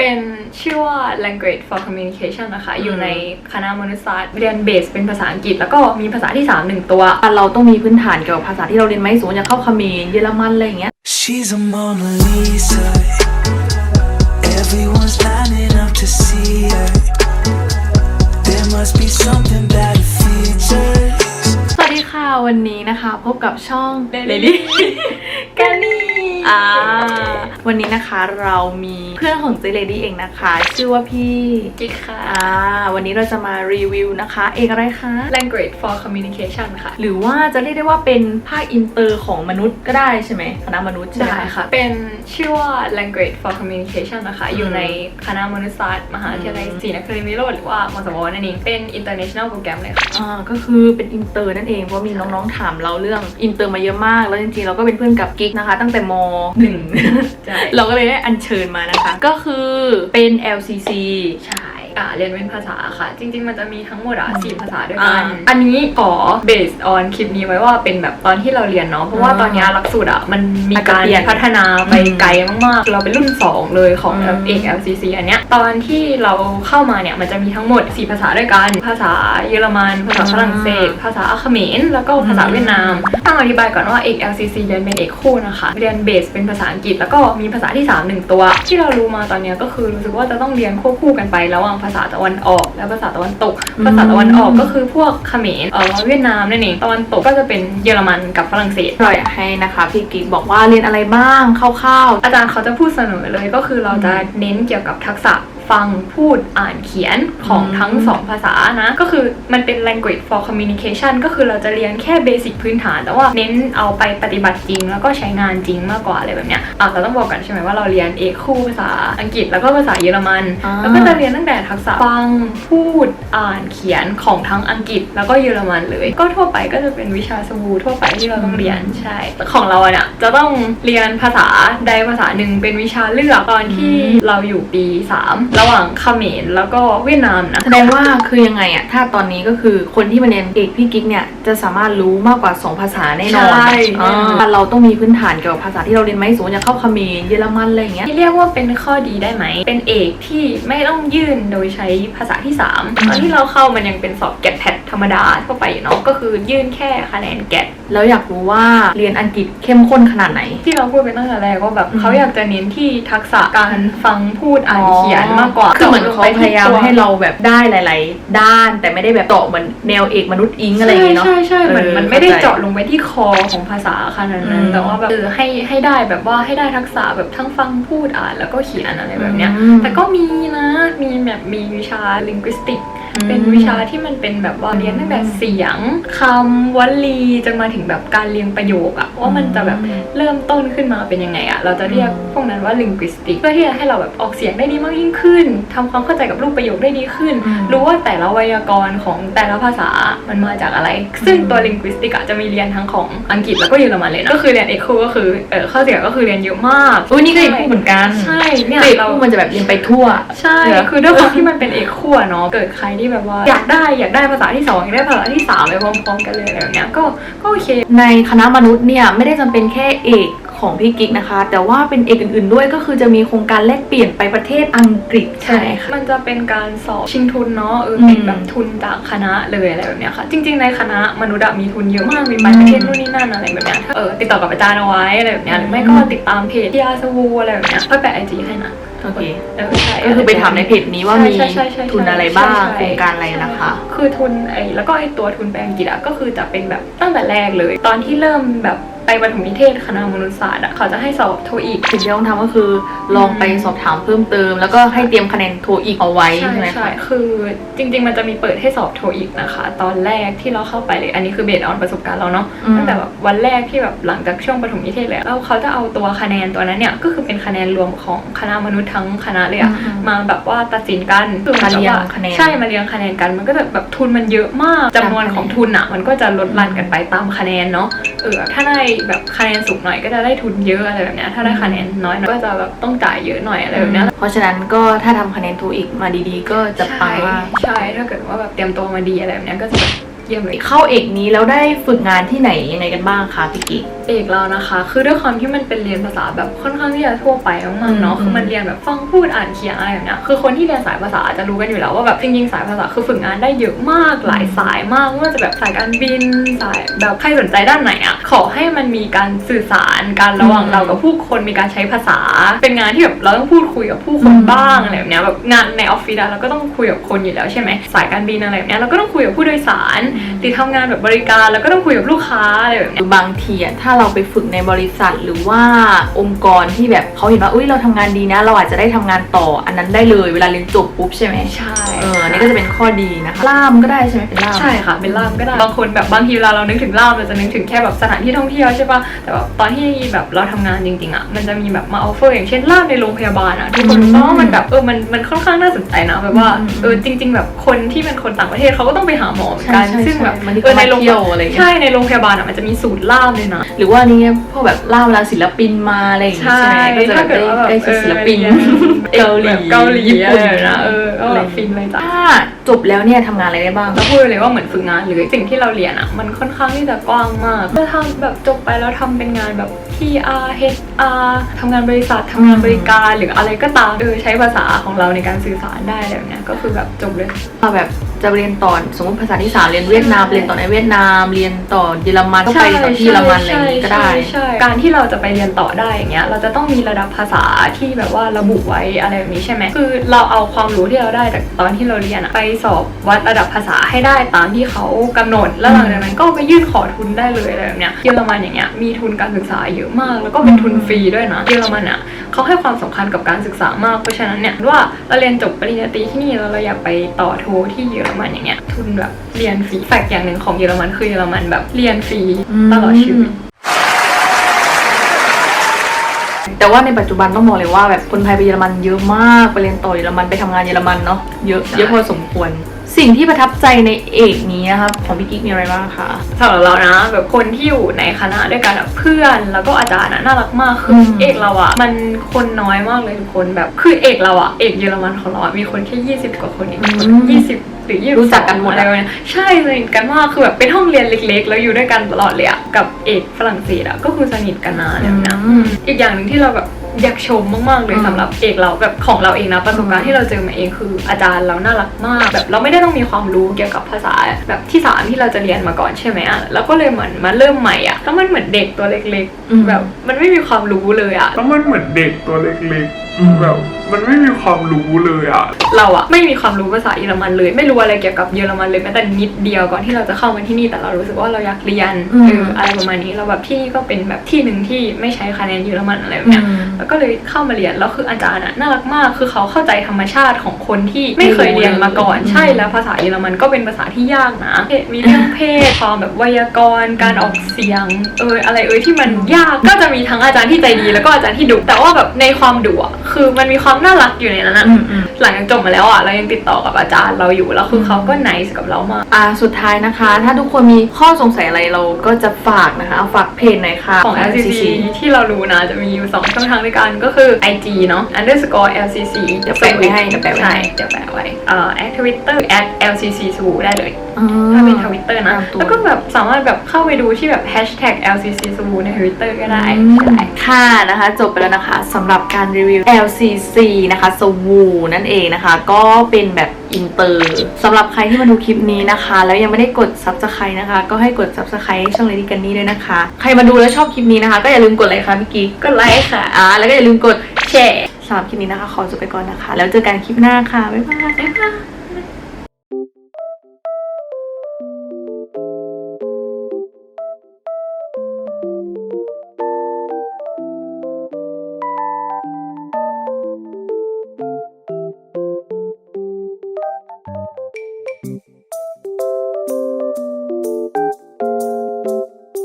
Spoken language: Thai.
เป็นชื่อว่า language for communication นะคะ อยู่ในคณะมนุษยศาสตร์เรียนเบสเป็นภาษาอังกฤษ แล้วก็มีภาษาที่3หนึ่งตัว เราต้องมีพื้นฐานเกี่ยวกับภาษาที่เราเรียนไหมสมมติจะเข้าเขมรเยอรมันอะไรอย่างเงี้ย She's a Mona Lisa. Everyone's lining up to see her. There must be something about her features. สวัสดีค่ะวันนี้นะคะ พบกับช่อง Lady กันนี่ อ่าวันนี้นะคะเรามีเพื่อนของเจเลดี้เองนะคะ ชื่อว่าพี่กิ๊กค่ะ อ่าวันนี้เราจะมารีวิวนะคะ เอกอะไรคะ language for communication ค่ะ หรือว่าจะเรียกได้ว่าเป็นภาคอินเตอร์ของมนุษย์ก็ได้ใช่ไหมคณะมนุษย์ใช่ไหมได้ค่ะ เป็นชื่อว่า language for communication นะคะ อยู่ในคณะมนุษยศาสตร์มหาวิทยาลัยศรีนครินทร์วิโรจน์หรือว่ามสวนั่นเองเป็น international program เลยค่ะ อ่าก็คือเป็นอินเตอร์นั่นเองเพราะมีน้องๆถามเราเรื่องอินเตอร์มาเยอะมาก แล้วจริงๆเราก็เป็นเพื่อนกับกิ๊กนะคะ ตั้งแต่มหนึ่งใช่เราก็เลยได้อัญเชิญมานะคะ ก็คือเป็น LCC ใช่ อ่าเรียนเป็นภาษาค่ะ จริง ๆ มันจะมีทั้งหมดอะสี่ภาษาด้วยกันอ่าอันนี้ขอ based on คลิปนี้ไว้ว่าเป็นแบบตอนที่เราเรียนเนาะเพราะว่าอ่าตอนนี้หลักสูตรอะมันมีการอาจจะเปลี่ยนพัฒนาไปอืมไกลมากๆ เราเป็นรุ่น 2 เลยของอืมเอก LCC อันเนี้ยตอนที่เราเข้ามาเนี่ยมันจะมีทั้งหมด 4 ภาษาด้วยกัน ภาษาเยอรมันภาษาฝรั่งเศส ภาษาเขมรแล้วก็ภาษาเวียดนามต้องอธิบายก่อนว่าเอก LCC เรียนเป็นเอกคู่นะคะเรียนเบสเป็นภาษาอังกฤษแล้วก็มีภาษาที่3หนึ่งตัว ที่เรารู้มาตอนเนี้ยก็คือรู้สึกว่าจะต้องเรียนควบคู่กันไประหว่างภาษาตะวันออก และภาษาตะวันตก ภาษาตะวันออกก็คือพวกเขมรเออเวียดนามนั่นเองตะวันตกก็จะเป็นเยอรมันกับฝรั่งเศสเราอยากให้นะคะพี่กิ๊กบอกว่าเรียนอะไรบ้างคร่าวอาจารย์เขาจะพูดเสนอเลยก็คือเราจะเน้นเกี่ยวกับทักษะ ฟังพูดอ่านเขียนของอืมทั้งสองภาษานะ ก็คือมันเป็น language for communication ก็คือเราจะเรียนแค่เบสิกพื้นฐาน แต่ว่าเน้นเอาไปปฏิบัติจริง แล้วก็ใช้งานจริงมากกว่าอะไรแบบเนี้ยอะเราต้องบอกกันใช่ไหมว่าเราเรียนเอกคู่ภาษาอังกฤษแล้วก็ภาษาเยอรมันอ่าแล้วก็จะเรียนตั้งแต่ทักษะฟังพูดอ่านเขียนของทั้งอังกฤษแล้วก็เยอรมันเลย ก็ทั่วไปก็จะเป็นวิชาสวูทั่วไปที่เราต้องเรียนใช่แต่ของเราเนี่ยจะต้องเรียนภาษาใดภาษาหนึ่งเป็นวิชาเลือกตอนที่เราอยู่ปี 3ระหว่างเขมรแล้วก็เวียดนามนะๆแสดงว่าคือยังไงอะถ้าตอนนี้ก็คือคนที่มาเรียนเอกพี่กิ๊กเนี่ยจะสามารถรู้มากกว่า 2 ภาษาแน่นอนใช่ อ่าเราต้องมีพื้นฐานเกี่ยวกับภาษาที่เราเรียนไหมสมมติจะเข้าเขมรเยอรมันอะไรอย่างเงี้ย ที่เรียกว่าเป็นข้อดีได้ไหม เป็นเอกที่ไม่ต้องยื่นโดยใช้ภาษาที่ 3 ตอนที่เราเข้ามันยังเป็นสอบแกดแพดธรรมดาทั่วไปอยู่เนาะ ก็คือยื่นแค่คะแนนแกด แล้วอยากรู้ว่าเรียนอังกฤษเข้มข้นขนาดไหน ที่เราพูดไปตั้งแต่แรกว่าแบบอืมเขาอยากจะเน้นที่ทักษะการฟังพูดอ่านเขียนมากกว่าคือเหมือนเขาพยายามจบลงไปที่ตัวให้เราแบบได้หลาย ๆ ด้าน แต่ไม่ได้แบบเจาะเหมือนแนวเอกมนุษย์อิงอะไรอย่างเงี้ยเนาะใช่ใช่ใช่เหมือนเออมันไม่ได้เข้าใจเจาะลงไปที่คอของภาษาขนาดนั้นอืมแต่ว่าแบบเออให้ให้ได้แบบว่าให้ได้ทักษะแบบทั้งฟังพูดอ่านแล้วก็เขียนอะไรแบบเนี้ยอืมแต่ก็มีนะมีแบบมีวิชา linguistic อืม เป็นวิชาที่มันเป็นแบบว่าเรียนตั้งแต่เสียงคำวลีจนมาถึงแบบการเรียงประโยคอะว่ามันจะแบบเริ่มต้นขึ้นมาเป็นยังไงอะเราจะเรียกพวกนั้นว่า linguistic เพื่อที่จะให้เราแบบออกเสียงได้ดีมากยิ่งขึ้นทำความเข้าใจกับรูปประโยคได้ดีขึ้นอืมรู้ว่าแต่ละไวยากรณ์ของแต่ละภาษามันมาจากอะไร ซึ่งตัว linguistic อะจะมีเรียนทั้งของอังกฤษแล้วก็เยอรมันเลยนะก็คือเรียนเอกคู่ก็คือเออข้อเสียก็คือเรียนเยอะมากอุ้ยนี่ก็เอกคู่เหมือนกันใช่เนี่ยเอกเราคู่มันจะแบบเรียนไปทั่ว ใช่เหรอคือด้วยความที่มันเป็นเอกขั้วเนาะเกิดใครที่แบบว่าอยากได้อยากได้ภาษาที่สองอยากได้ภาษาที่สามไปพร้อมๆกันเลยอะไรแบบเนี้ยก็ก็โอเค ในคณะมนุษย์เนี่ยไม่ได้จำเป็นแค่เอกของพี่กิ๊กนะคะ แต่ว่าเป็นเอกอื่น ๆ ด้วยก็คือจะมีโครงการแลกเปลี่ยนไปประเทศอังกฤษใช่ไหมคะมันจะเป็นการสอบชิงทุนเนาะเอออืมเป็นแบบทุนจากคณะเลยอะไรแบบเนี้ยค่ะ จริง ๆ ในคณะมนุษย์อะมีทุนเยอะมากมีไปประเทศนู่นนี่นั่นอะไรแบบเนี้ยเออติดต่อกับอาจารย์เอาไว้อะไรแบบเนี้ยหรือไม่ก็ติดตามเพจที่อาสวูอะไรแบบเนี้ยค่อยแปะไอจีให้นะ โอเคเออใช่ก็คือไปถามในเพจนี้ว่ามีใช่ใช่ใช่ใช่ทุนอะไรบ้างใช่ใช่โครงการอะไรนะคะ คือทุนไอ้แล้วก็ไอ้ตัวทุนไปอังกฤษอะก็คือจะเป็นแบบตั้งแต่แรกเลย ตอนที่เริ่มแบบ ไปประถมนิเทศคณะมนุษยศาสตร์อะเขาจะให้สอบโทอีก สิ่งที่ต้องทำก็คือลองไปสอบถามเพิ่มเติม แล้วก็ให้เตรียมคะแนนโทอีกเอาไว้ใช่ใช่ไหมใช่คะ คือจริง ๆ มันจะมีเปิดให้สอบโทอีกนะคะ ตอนแรกที่เราเข้าไปเลย อันนี้คือเบสออนประสบการณ์เราเนาะอืมตั้งแต่แบบวันแรกที่แบบหลังจากช่วงประถมนิเทศเลยแล้วเขาจะเอาตัวคะแนนตัวนั้นเนี่ยก็คือเป็นคะแนนรวมของคณะมนุษย์ทั้งคณะเลยอะอืมมาแบบว่าตัดสินกันคือหอนกับมาเรียงว่าคะแนนใช่มาเรียงคะแนนกัน มันก็จะแบบทุนมันเยอะมากจำนวนของทุนอะมันก็จะลดหลั่นกันไปตามคะแนนเนาะเออถ้าได้แบบคะแนนสูงหน่อยก็จะได้ทุนเยอะอะไรแบบเนี้ยถ้าได้คะแนนน้อยหน่อยก็จะแบบต้องจ่ายเยอะหน่อยอะไรแบบเนี้ยเพราะฉะนั้นก็ถ้าทำคะแนนโทอีกมาดีๆ ก็จะปังมากใช่ถ้าเกิดว่าแบบเตรียมตัวมาดีอะไรแบบเนี้ยก็จะแบบเยี่ยมเลยเข้าเอกนี้แล้วได้ฝึกงานที่ไหนยังไงกันบ้างคะพี่กิ๊ก เอกเรานะคะ คือด้วยความที่มันเป็นเรียนภาษาแบบค่อนข้างที่จะทั่วไปมากๆเนาะอืมคือมันเรียนแบบฟังพูดอ่านเขียนอะไรแบบเนี้ยคือคนที่เรียนสายภาษาจะรู้กันอยู่แล้วว่าแบบจริงๆสายภาษาคือฝึกงานได้เยอะมากหลายสายมากไม่ว่าจะแบบสายการบินสายแบบใครสนใจด้านไหนอะขอให้มันมีการสื่อสารการระหว่างอืมเรากับผู้คนมีการใช้ภาษา เป็นงานที่แบบเราต้องพูดคุยกับผู้คนอืมบ้างอะไรแบบเนี้ยแบบงานในออฟฟิศอะเราก็ต้องคุยกับคนอยู่แล้วใช่ไหมสายการบินอะไรแบบเนี้ยเราก็ต้องคุยกับผู้โดยสารหรือทำงานแบบบริการ แล้วก็ต้องคุยกับลูกค้าอะไรแบบเนี้ยคือบางทีอะถ้าเราไปฝึกในบริษัทหรือว่าองค์กรที่แบบเขาเห็นว่าอุ้ยเราทำงานดีนะ เราอาจจะได้ทำงานต่ออันนั้นได้เลยเวลาเรียนจบปุ๊บใช่ไหมใช่เอออันนี่ก็จะเป็นข้อดีนะคะล่ามก็ได้ใช่ไหมเป็นล่ามใช่ค่ะเป็นล่ามก็ได้บางคนแบบบางทีเวลาเรานึกถึงล่ามเราจะนึกถึงแค่แบบสถานที่ท่องเที่ยวใช่ปะแต่แบบตอนที่แบบเราทำงานจริงๆอะมันจะมีแบบมาออฟเฟอร์อย่างเช่นล่ามในโรงพยาบาลอะทุกคนอืมรู้ว่ามันแบบเออมันมันค่อนข้างน่าสนใจนะแบบว่าอืมเออจริง ๆ แบบคนที่เป็นคนต่างประเทศเขาก็ต้องไปหาหมอเหมือนกันใช่ใช่ซึ่งแบบใช่บางทีเออในโรงเขามาเที่ยวอะไรอย่างเงี้ยใช่ในโรงพยาบาลอะมันจะมีสูตรล่ามเลยนะหรือว่านี่พวกแบบล่ามเวลาศิลปินมาอะไรอย่างงี้ใช่ใช่ไหมก็จะแบถ้าบเกิดได้ว่าแบบได้เออศิลปินเรียนเกาหลีแบบเกาหลีญี่ปุ่นอะไรนะเออก็แบบฟินเลยจ้ะถ้าจบแล้วเนี่ยทำงานอะไรได้บ้างเราพูดเลยว่าเหมือนฝึกงานเลยสิ่งที่เราเรียนอะ มันค่อนข้างที่จะกว้างมากเราทำแบบจบไปแล้วทำเป็นงานแบบ PR HR ทำงานบริษัททำงานบริการหรืออะไรก็ตามเออใช้ภาษาของเราในการสื่อสารได้อะไรแบบเนี้ยก็คือแบบจบเลยถ้าแบบ จะเรียนต่อสมมติภาษาที่สามเรียนเวียดนามเรียนต่อในเวียดนาม เรียนต่อเยอรมันก็ไปต่อที่เยอรมันอะไรอย่างงี้ก็ได้ใช่ใช่การที่เราจะไปเรียนต่อได้อย่างเงี้ยเราจะต้องมีระดับภาษาที่แบบว่าระบุไว้อะไรแบบนี้ใช่ไหมคือเราเอาความรู้ที่เราได้จากตอนที่เราเรียนอะไปสอบวัดระดับภาษาให้ได้ตามที่เขากำหนด แล้วหลังจากนั้นก็ไปยื่นขอทุนได้เลยอะไรแบบเนี้ยเยอรมันอย่างเงี้ยมีทุนการศึกษาเยอะมาก แล้วก็เป็นทุนฟรีด้วยนะเยอรมันอะเขาให้ความสำคัญกับการศึกษามากเพราะฉะนั้นเนี่ยว่าเราเรียนจบปริญญาตรีที่นี่แล้วเราอยากไปต่อโทที่เยอรมันอย่างเงี้ยทุนแบบเรียนฟรีแฟกต์อย่างหนึ่งของเยอรมันคือเยอรมันแบบเรียนฟรีตลอดชีวิตแต่ว่าในปัจจุบันต้องบอกเลยว่าแบบคนไทยไปเยอรมันเยอะมากไปเรียนต่อเยอรมันไปทำงานเยอรมันเนาะเยอะใช่เยอะพอสมควร สิ่งที่ประทับใจในเอกนี้นะครับของพี่กิ๊กมีอะไรบ้างคะสำหรับเรานะแบบคนที่อยู่ในคณะด้วยกันอะเพื่อนแล้วก็อาจารย์อะน่ารักมากคืออมเอกเราอะมันคนน้อยมากเลยทุกคนแบบคือเอกเราอะเอกเยอรมันของเราอะมีคนแค่20 กว่าคนเองยี่สิบ หรือยี่สิบรู้จักกันหมดอะไรอะแบบเนี้ยใช่สนิทกันมากคือแบบเป็นห้องเรียนเล็ก ๆ แล้วอยู่ด้วยกันตลอดเลยอะกับเอกฝรั่งเศสอะก็คือสนิทกันนะอะไรแบบเนี้ยอืมอีกอย่างหนึ่งที่เราแบบอยากชมมากๆเลยอืมสำหรับเอกเราแบบของเราเองนะประสบการณ์ที่เราเจอมาเองคืออาจารย์เราน่ารักมาก แบบเราไม่ได้ต้องมีความรู้เกี่ยวกับภาษาแบบที่สามที่เราจะเรียนมาก่อนใช่ไหมอะแล้วก็เลยเหมือนมาเริ่มใหม่อะแล้วมันเหมือนเด็กตัวเล็กอืมๆแบบมันไม่มีความรู้เลยอะแล้วมันเหมือนเด็กตัวเล็กๆแบบมันไม่มีความรู้เลยอะเราอะไม่มีความรู้ภาษาเยอรมันเลย ไม่รู้อะไรเกี่ยวกับเยอรมันเลยแม้แต่นิดเดียวก่อนที่เราจะเข้ามาที่นี่แต่เรารู้สึกว่าเราอยากเรียนอืม เอออะไรประมาณนี้เราแบบที่นี่ก็เป็นแบบที่หนึ่งที่ไม่ใช้คะแนนเยอรมันอะไรแบบเนี้ยอืมแล้วก็เลยเข้ามาเรียน แล้วคืออาจารย์อะน่ารักมาก คือเขาเข้าใจธรรมชาติของคนที่ไม่เคยเรียนมาก่อน อืม ใช่แล้วภาษาเยอรมันก็เป็นภาษาที่ยากนะมีเรื่องเพศความแบบไวยากรณ์ การออกเสียง เอออะไรเออที่มันยาก ก็จะมีทั้งอาจารย์ที่ใจดี แล้วก็อาจารย์ที่ดุ แต่ว่าแบบในความดุอะคือมันมีความน่ารักอยู่ในนั้นอะอืมอืมหลังจากจบมาแล้วอะเรายังติดต่อกับอาจารย์เราอยู่แล้วคือเขาก็ไนส์กับเรามากอ่าสุดท้ายนะคะ ถ้าทุกคนมีข้อสงสัยอะไรเราก็จะฝากนะคะเอาฝากเพจหน่อยค่ะของ LCC ที่เรารู้นะจะมีอยู่2ช่องทางด้วยกันก็คือ IG เนาะ underscore LCC เดี๋ยวแปะไว้ให้เดี๋ยวแปะไว้ให้ใช่เดี๋ยวแปะไว้เอ่อ at Twitter at LCC สูได้เลยอืมถ้าเป็นทวิตเตอร์นะตามตัวแล้วก็แบบสามารถแบบเข้าไปดูที่แบบ hashtag LCC สูในทวิตเตอร์ก็ได้อืมใช่ค่ะนะคะ จบไปแล้วนะคะสำหรับการรีวิว LCC นะคะสวูนั่นเองนะคะ ก็เป็นแบบอินเตอร์สำหรับใครที่มาดูคลิปนี้นะคะ แล้วยังไม่ได้กด Subscribe นะคะ ก็ให้กด Subscribe ช่องเลดี้กันนี่ด้วยนะคะ ใครมาดูแล้วชอบคลิปนี้นะคะ ก็อย่าลืมกดไลค์ค่ะเมื่อกี้กก็ไลค์ค่ะอ่าแล้วก็อย่าลืมกดแชร์สำหรับคลิปนี้นะคะ ขอจบไปก่อนนะคะ แล้วเจอกันคลิปหน้าค่ะบ๊ายบายบ๊ายบาย